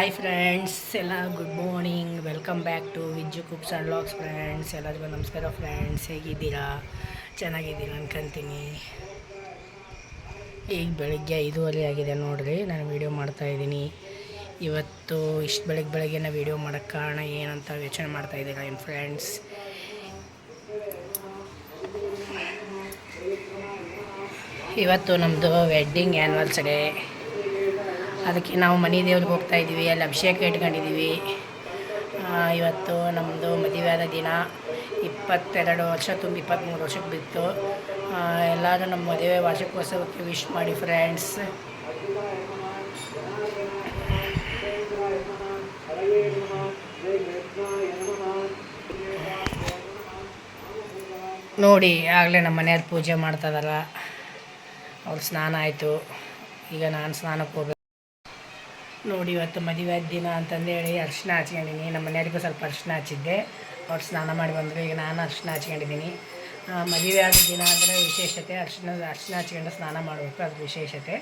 Hi friends ಎಲ್ಲ good morning welcome back to Vijju cooks and logs friends ಎಲ್ಲರಿಗೂ ನಮಸ್ಕಾರ friends ಹೇಗಿದ್ದೀರಾ? ಚೆನ್ನಾಗಿದ್ದೀರಾ ಅನ್ಕೊಂತೀನಿ. ಈಗ ಬೆಳಗ್ಗೆ ಐದೂವರೆ ಆಗಿದೆ ನೋಡಿರಿ, ನಾನು ವೀಡಿಯೋ ಮಾಡ್ತಾಯಿದ್ದೀನಿ ಇವತ್ತು ಇಷ್ಟು ಬೆಳಗ್ಗೆ ಬೆಳಗ್ಗೆ ನಾ ವೀಡಿಯೋ ಮಾಡೋಕ್ಕೆ ಕಾರಣ ಏನಂತ ಯೋಚನೆ ಮಾಡ್ತಾ ಇದ್ದೀರಾ ಏನು ಫ್ರೆಂಡ್ಸ್ ಇವತ್ತು ನಮ್ಮದು ವೆಡ್ಡಿಂಗ್ ಆ್ಯನಿವರ್ಸರಿ ಅದಕ್ಕೆ ನಾವು ಮನೆ ದೇವ್ರಿಗೆ ಹೋಗ್ತಾ ಇದ್ದೀವಿ, ಅಲ್ಲಿ ಅಭಿಷೇಕ ಇಟ್ಕೊಂಡಿದ್ದೀವಿ. ಇವತ್ತು ನಮ್ಮದು ಮದುವೆಯಾದ ದಿನ, ಇಪ್ಪತ್ತೆರಡು ವರ್ಷ ತುಂಬ ಇಪ್ಪತ್ತ್ಮೂರು ವರ್ಷಕ್ಕೆ ಬಿತ್ತು. ಎಲ್ಲರೂ ನಮ್ಮ ಮದುವೆ ವಾರ್ಷಿಕೋತ್ಸವಕ್ಕೆ ವಿಶ್ ಮಾಡಿ ಫ್ರೆಂಡ್ಸ್ ನೋಡಿ, ಆಗಲೇ ನಮ್ಮ ಮನೆಯವ್ರು ಪೂಜೆ ಮಾಡ್ತಾರಲ್ಲ ಅವ್ರು ಸ್ನಾನ ಆಯಿತು. ಈಗ ನಾನು ಸ್ನಾನಕ್ಕೆ ಹೋಗ್ಬೇಕು. ನೋಡಿ ಇವತ್ತು ಮದುವೆ ದಿನ ಅಂತಂದು ಹೇಳಿ ಅರ್ಶಿನ ಹಚ್ಕೊಂಡಿದ್ದೀನಿ. ನಮ್ಮ ಮನೆಯವ್ರಿಗೂ ಸ್ವಲ್ಪ ಅರ್ಶಿನ ಹಚ್ಚಿದ್ದೆ. ಅವ್ರು ಸ್ನಾನ ಮಾಡಿ ಬಂದರು. ಈಗ ನಾನು ಅರ್ಶಿನ ಹಚ್ಕೊಂಡಿದ್ದೀನಿ. ಮದುವೆ ಆದ ದಿನ ಅಂದರೆ ವಿಶೇಷತೆ, ಅರ್ಶಿನ ಅರ್ಶಿನ ಹಚ್ಕೊಂಡು ಸ್ನಾನ ಮಾಡಬೇಕು, ಅದು ವಿಶೇಷತೆ.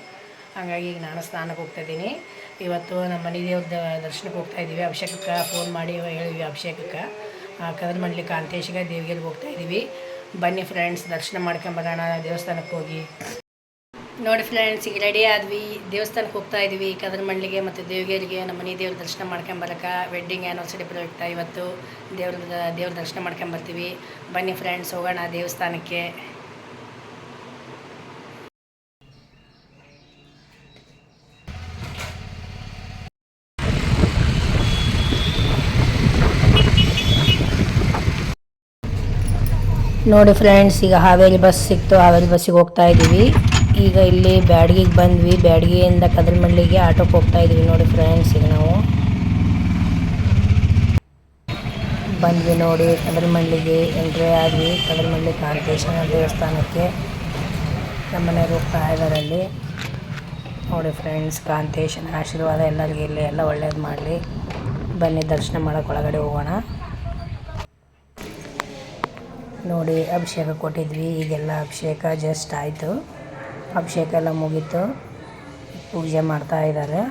ಹಾಗಾಗಿ ಈಗ ನಾನು ಸ್ನಾನಕ್ಕೆ ಹೋಗ್ತಾ ಇದ್ದೀನಿ. ಇವತ್ತು ನಮ್ಮ ಮನೆ ದೇವ್ರದ ದರ್ಶನಕ್ಕೆ ಹೋಗ್ತಾ ಇದ್ದೀವಿ. ಅಭಿಷೇಕಕ್ಕೆ ಫೋನ್ ಮಾಡಿ ಹೇಳಿದ್ವಿ ಅಭಿಷೇಕಕ್ಕೆ. ಕದರ ಮಂಡಲಿ ಕಾಂತೇಶಿಗೆ ದೇವಿಗೆಲ್ಲಿ ಹೋಗ್ತಾ ಇದ್ದೀವಿ. ಬನ್ನಿ ಫ್ರೆಂಡ್ಸ್ ದರ್ಶನ ಮಾಡ್ಕೊಂಬರೋಣ, ದೇವಸ್ಥಾನಕ್ಕೆ ಹೋಗಿ. ನೋಡಿ ಫ್ರೆಂಡ್ಸ್ ಈಗ ರೆಡಿ ಆದ್ವಿ. ದೇವಸ್ಥಾನಕ್ಕೆ ಹೋಗ್ತಾ ಇದ್ವಿ. ಕದರಮಳ್ಳಿಗೆ ಮತ್ತು ದೇವಗಿರಿಗೆ ನಮ್ಮ ಮನೆ ದೇವ್ರ ದರ್ಶನ ಮಾಡ್ಕೊಂಬರಕ್ಕೆ ವೆಡ್ಡಿಂಗ್ ಆ್ಯನಿವರ್ಸರಿ ಪ್ರಯುಕ್ತ ಇವತ್ತು. ದೇವ್ರ ದೇವ್ರ ದರ್ಶನ ಮಾಡ್ಕೊಂಬರ್ತೀವಿ ಬನ್ನಿ ಫ್ರೆಂಡ್ಸ್ ಹೋಗೋಣ ದೇವಸ್ಥಾನಕ್ಕೆ. ನೋಡಿ ಫ್ರೆಂಡ್ಸ್ ಈಗ ಹಾವೇರಿ ಬಸ್ ಸಿಕ್ತು. ಹಾವೇರಿ ಬಸ್ಸಿಗೆ ಹೋಗ್ತಾ ಇದ್ದೀವಿ. ಈಗ ಇಲ್ಲಿ ಬ್ಯಾಡ್ಗಿಗೆ ಬಂದ್ವಿ. ಬ್ಯಾಡ್ಗಿಯಿಂದ ಕದಲ್ಮಳ್ಳಿಗೆ ಆಟೋಕ್ಕೆ ಹೋಗ್ತಾ ಇದ್ವಿ ನೋಡಿ ಫ್ರೆಂಡ್ಸ್ ಈಗ ನಾವು. ಬಂದ್ವಿ ನೋಡಿ ಕದಲ್ಮಳ್ಳಿಗೆ ಎಂಟ್ರಿ ಆದ್ವಿ. ಕದಲ್ಮಳ್ಳಿ ಕಾಂತೇಶ್ವರ ದೇವಸ್ಥಾನಕ್ಕೆ. ನಮ್ಮ ಮನೆಯವರು ಹೋಗ್ತಾ ಇದ್ದಾರೆ ನೋಡಿ ಫ್ರೆಂಡ್ಸ್ ಕಾಂತೇಶನ ಆಶೀರ್ವಾದ ಎಲ್ಲರಿಗೆ ಇಲ್ಲಿ ಎಲ್ಲ ಒಳ್ಳೇದು ಮಾಡಲಿ. ಬನ್ನಿ ದರ್ಶನ ಮಾಡೋಕೆ ಒಳಗಡೆ ಹೋಗೋಣ. ನೋಡಿ ಅಭಿಷೇಕ ಕೊಟ್ಟಿದ್ವಿ. ಈಗೆಲ್ಲ ಅಭಿಷೇಕ ಜಸ್ಟ್ ಆಯಿತು. ಅಭಿಷೇಕ ಎಲ್ಲ ಮುಗೀತು. ಪೂಜೆ ಮಾಡ್ತಾ ಇದ್ದಾರೆ.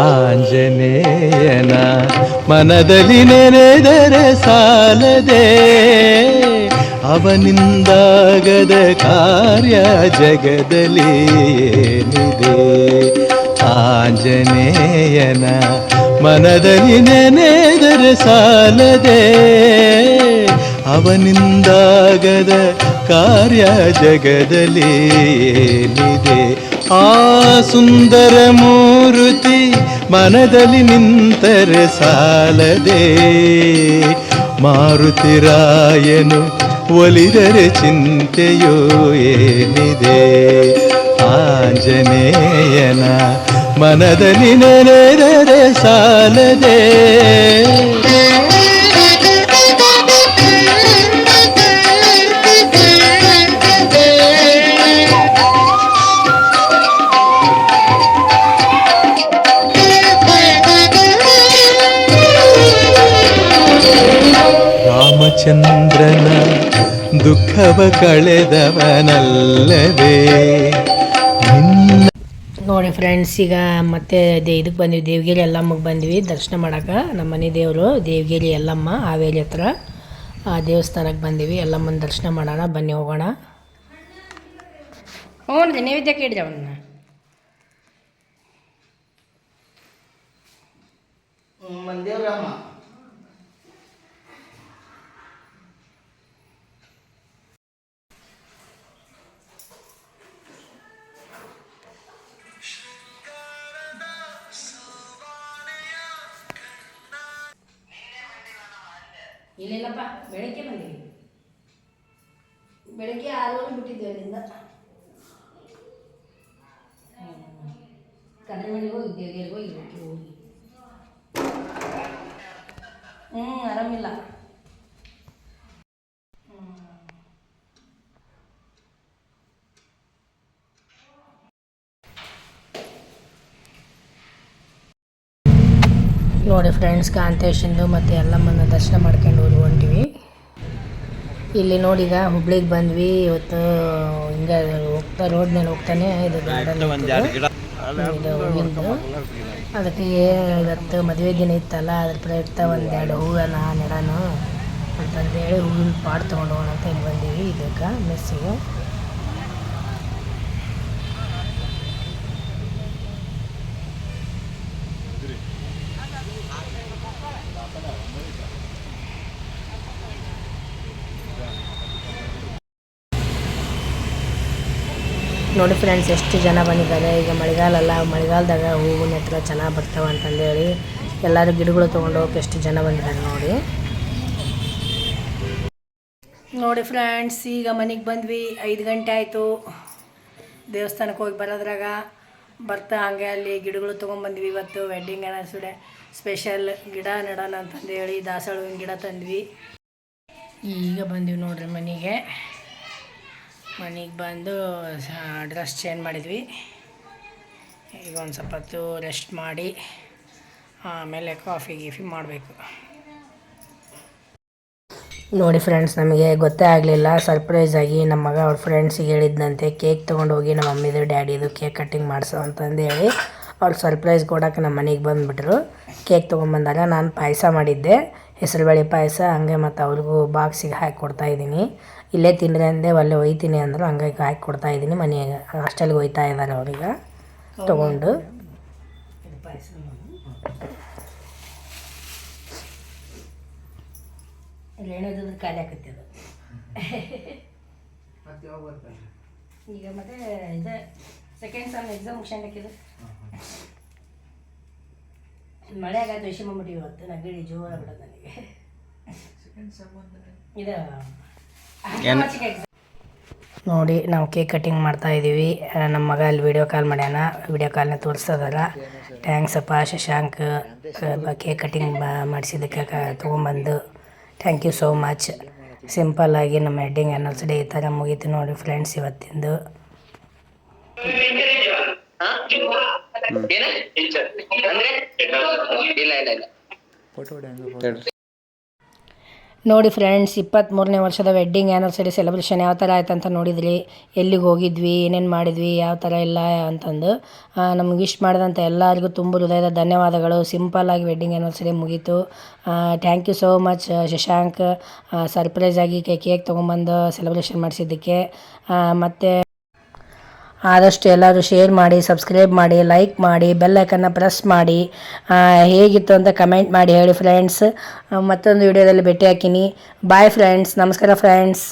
ಆಂಜನೇಯನ ಮನದಲ್ಲಿ ನೆನೆದರೆ ಸಾಲದೆ ಅವನಿಂದಾಗದ ಕಾರ್ಯ ಜಗದಲ್ಲಿ ಏನಿದೆ? ಆಂಜನೇಯನ ಮನದಲ್ಲಿ ನೆನೆದರೆ ಸಾಲದೆ. ಅವನಿಂದಾಗದ ಕಾರ್ಯ ಜಗದಲ್ಲಿ ಏನಿದೆ? ಆ ಸುಂದರ ಮೂರುತಿ ಮನದಲ್ಲಿ ನಿಂತರೆ ಸಾಲದೆ. ಮಾರುತಿರಾಯನು ಒಲಿದರೆ ಚಿಂತೆಯೋ ಏನಿದೆ? ಆಂಜನೇಯನ ಮನದಲ್ಲಿ ನೆನೆದರೆ ಸಾಲದೆ ರಾಮಚಂದ್ರನ ದುಃಖವ ಕಳೆದವನಲ್ಲವೇ ನಿನ್ನ ನೋಡಿ ಫ್ರೆಂಡ್ಸ್ ಈಗ ಮತ್ತೆ ದೇ ಇದಕ್ಕೆ ಬಂದ್ವಿ ದೇವಗಿರಿ ಎಲ್ಲಮ್ಮಗೆ ಬಂದ್ವಿ ದರ್ಶನ ಮಾಡೋಕೆ. ನಮ್ಮ ಮನೆ ದೇವರು ದೇವಗಿರಿ ಎಲ್ಲಮ್ಮ ಹಾವೇರಿ ಹತ್ರ. ಆ ದೇವಸ್ಥಾನಕ್ಕೆ ಬಂದಿವಿ. ಎಲ್ಲಮ್ಮನ ದರ್ಶನ ಮಾಡೋಣ ಬನ್ನಿ ಹೋಗೋಣ. ಹ್ಞೂ ರೀ ನೈವೇದ್ಯ ಕೇಳಿದೆ ಅವನ್ನ? ಮಂದೇವ್ರಮ್ಮ ಇಲ್ಲಿಲ್ಲಪ್ಪ ಬೆಳಗ್ಗೆ ಬಂದೀವಿ. ಬೆಳಗ್ಗೆ ಆರೋಗ್ಯ ಬಿಟ್ಟಿದ್ವಿ ಅಲ್ಲಿಂದ. ಕನ್ನಡಿಗೆ ಹೋಗಿ ದೇವಿಗೆ ಹೋಗಿ ಹೋಗಿ. ಹ್ಞೂ ಆರಾಮಿಲ್ಲ. ನೋಡಿ ಫ್ರೆಂಡ್ಸ್ ಕಾಂತೇಶಂದು ಮತ್ತು ಎಲ್ಲಮ್ಮನ ದರ್ಶನ ಮಾಡ್ಕೊಂಡು ಹೋಗಿ ಹೊಂಟಿವಿ ಇಲ್ಲಿ ನೋಡಿ ಈಗ ಹುಬ್ಳಿಗೆ ಬಂದ್ವಿ ಇವತ್ತು ಹಿಂಗೆ ಹೋಗ್ತಾ ರೋಡ್ ಮೇಲೆ ಹೋಗ್ತಾನೆ ಇದು ಗಾರ್ಡನ್ ಹೂವಿಂದು ಅದಕ್ಕೆ ಇವತ್ತು ಮದುವೆ ದಿನ ಇತ್ತಲ್ಲ ಅದ್ರ ಪ್ರಯುಕ್ತ ಒಂದೆರಡು ಹೂವನ್ನ ನೆಡೋಣ ಅಂತಂದೇಳಿ ಹೂವಿನ ಪಾಟ್ ತೊಗೊಂಡು ಹೋಗೋಣ ಅಂತ ಇಲ್ಲಿ ಬಂದೀವಿ. ಇದಕ್ಕೆ ಮೆಸ್ಸಿಗೆ. ನೋಡಿ ಫ್ರೆಂಡ್ಸ್ ಎಷ್ಟು ಜನ ಬಂದಿದ್ದಾರೆ? ಈಗ ಮಳೆಗಾಲ ಅಲ್ಲ ಮಳೆಗಾಲದಾಗ ಹೂವು ಹತ್ರ ಚೆನ್ನಾಗಿ ಬರ್ತಾವೆ ಅಂತಂದೇಳಿ ಎಲ್ಲರೂ ಗಿಡಗಳು ತೊಗೊಂಡು ಹೋಗಕ್ಕೆ ಎಷ್ಟು ಜನ ಬಂದಿದ್ದಾರೆ ನೋಡಿ. ನೋಡಿ ಫ್ರೆಂಡ್ಸ್ ಈಗ ಮನೆಗೆ ಬಂದ್ವಿ. ಐದು ಗಂಟೆ ಆಯಿತು. ದೇವಸ್ಥಾನಕ್ಕೆ ಹೋಗಿ ಬರೋದ್ರಾಗ ಬರ್ತಾ ಹಂಗೆ ಅಲ್ಲಿ ಗಿಡಗಳು ತೊಗೊಂಬಂದ್ವಿ ಇವತ್ತು. ವೆಡ್ಡಿಂಗ್ ಅನಿಸ್ಬಿಡೆ ಸ್ಪೆಷಲ್ ಗಿಡ ನೆಡೋಣ ಅಂತಂದೇಳಿ ದಾಸವಾಳ ಹೂವಿನ ಗಿಡ ತಂದ್ವಿ. ಈಗ ಬಂದ್ವಿ ನೋಡ್ರಿ ಮನೆಗೆ. ಮನೆಗೆ ಬಂದು ಡ್ರೆಸ್ ಚೇಂಜ್ ಮಾಡಿದ್ವಿ. ಈಗ ಒಂದು ಸ್ವಲ್ಪ ಹೊತ್ತು ರೆಸ್ಟ್ ಮಾಡಿ, ಆಮೇಲೆ ಕಾಫಿ, ಗೀಫಿ ಮಾಡಬೇಕು. ನೋಡಿ ಫ್ರೆಂಡ್ಸ್, ನಮಗೆ ಗೊತ್ತೇ ಆಗಲಿಲ್ಲ. ಸರ್ಪ್ರೈಸ್ ಆಗಿ ನಮ್ಮ ಮಗ ಅವ್ರ ಫ್ರೆಂಡ್ಸಿಗೆ ಹೇಳಿದ್ದಂತೆ ಕೇಕ್ ತೊಗೊಂಡು ಹೋಗಿ ನಮ್ಮ ಮಮ್ಮಿದು ಡ್ಯಾಡಿದು ಕೇಕ್ ಕಟ್ಟಿಂಗ್ ಮಾಡಿಸು ಅಂತಂದು ಹೇಳಿ ಅವ್ರು ಸರ್ಪ್ರೈಸ್ ಕೊಡೋಕೆ ನಮ್ಮ ಮನೆಗೆ ಬಂದುಬಿಟ್ರು. ಕೇಕ್ ತೊಗೊಂಬಂದಾಗ ನಾನು ಪಾಯಸ ಮಾಡಿದ್ದೆ. ಹೆಸರುಬೇಳೆ ಪಾಯಸ, ಹಂಗೆ ಮತ್ತು ಅವ್ರಿಗೂ ಬಾಕ್ಸಿಗೆ ಹಾಕಿ ಕೊಡ್ತಾ ಇದ್ದೀನಿ. ಇಲ್ಲೇ ತಿನ್ನಿರಿ ಅಂದೆ ಒಲ್ಲೆ ಒಯ್ತೀನಿ ಅಂದರು ಹಂಗಾಗಿ ಹಾಕಿ ಕೊಡ್ತಾ ಇದ್ದೀನಿ. ಮನೆಯಾಗ ಹಾಸ್ಟೆಲ್ಗೆ ಒಯ್ತಾ ಇದ್ದಾರೆ ಅವ್ರಿಗೆ. ತೊಗೊಂಡು. ಖಾಲಿ ಆಕತ್ತದು ಈಗ ಮತ್ತೆ ಇದು ಸೆಕೆಂಡ್ ಸಮ್ ಎಕ್ಸಾಮ್ ಮುಗಿಸ್ಕೊಂಡಕ್ಕಿದು ಮಳೆ ಆಗಾಯ್ತು ವಿಷಯ ಮಾಡ್ಬಿಟ್ಟು ಇವತ್ತು. ನಗಡಿ ಜೋರ ಬಿಡೋದು ನನಗೆ. ಇದು ನೋಡಿ ನಾವು ಕೇಕ್ ಕಟ್ಟಿಂಗ್ ಮಾಡ್ತಾ ಇದ್ದೀವಿ ನಮ್ಮ ಮಗ ಅಲ್ಲಿ ವಿಡಿಯೋ ಕಾಲ್ ಮಾಡ್ಯಾನ. ವಿಡಿಯೋ ಕಾಲ್ನ ತೋರಿಸ್ತದಲ್ಲ ಥ್ಯಾಂಕ್ಸ್ ಅಪ್ಪ ಶಶಾಂಕ್ ಕೇಕ್ ಕಟ್ಟಿಂಗ್ ಮಾಡಿಸಿದ್ದಕ್ಕೆ ತೊಗೊಂಬಂದು. ಥ್ಯಾಂಕ್ ಯು ಸೋ ಮಚ್ ಸಿಂಪಲ್ಲಾಗಿ ನಮ್ಮ ವೆಡ್ಡಿಂಗ್ ಆ್ಯನಿವರ್ಸರಿ ಈ ಥರ ಮುಗೀತು ನೋಡಿ ಫ್ರೆಂಡ್ಸ್ ಇವತ್ತಿಂದು. ಇಲ್ಲ ಇಲ್ಲ ಇಲ್ಲ. ನೋಡಿ ಫ್ರೆಂಡ್ಸ್ ಇಪ್ಪತ್ತ್ಮೂರನೇ ವರ್ಷದ ವೆಡ್ಡಿಂಗ್ ಆ್ಯನಿವರ್ಸರಿ ಸೆಲೆಬ್ರೇಷನ್ ಯಾವ ಥರ ಆಯ್ತಂತ ಅಂತ ನೋಡಿದ್ರಿ? ಎಲ್ಲಿಗೆ ಹೋಗಿದ್ವಿ? ಏನೇನು ಮಾಡಿದ್ವಿ? ಯಾವ ಥರ ಇಲ್ಲ ಅಂತಂದು ನಮ್ಗೆ ವಿಶ್ ಮಾಡಿದಂಥ ಎಲ್ಲರಿಗೂ ತುಂಬ ಹೃದಯದ ಧನ್ಯವಾದಗಳು. ಸಿಂಪಲ್ಲಾಗಿ ವೆಡ್ಡಿಂಗ್ ಆ್ಯನಿವರ್ಸರಿ ಮುಗೀತು. Thank you so much Shashank. Surprise ಆಗಿ ಕೇಕ್ ತೊಗೊಂಬಂದು ಸೆಲೆಬ್ರೇಷನ್ ಮಾಡಿಸಿದ್ದಕ್ಕೆ. ಮತ್ತು ಆದಷ್ಟು ಎಲ್ಲರೂ ಶೇರ್ ಮಾಡಿ ಸಬ್ಸ್ಕ್ರೈಬ್ ಮಾಡಿ ಲೈಕ್ ಮಾಡಿ ಬೆಲ್ ಐಕನ್ನ ಪ್ರೆಸ್ ಮಾಡಿ. ಹೇಗಿತ್ತು ಅಂತ ಕಮೆಂಟ್ ಮಾಡಿ ಹೇಳಿ ಫ್ರೆಂಡ್ಸ್ ಮತ್ತೊಂದು ವಿಡಿಯೋದಲ್ಲಿ ಭೇಟಿ ಹಾಕಿನಿ ಬಾಯ್ ಫ್ರೆಂಡ್ಸ್ ನಮಸ್ಕಾರ ಫ್ರೆಂಡ್ಸ್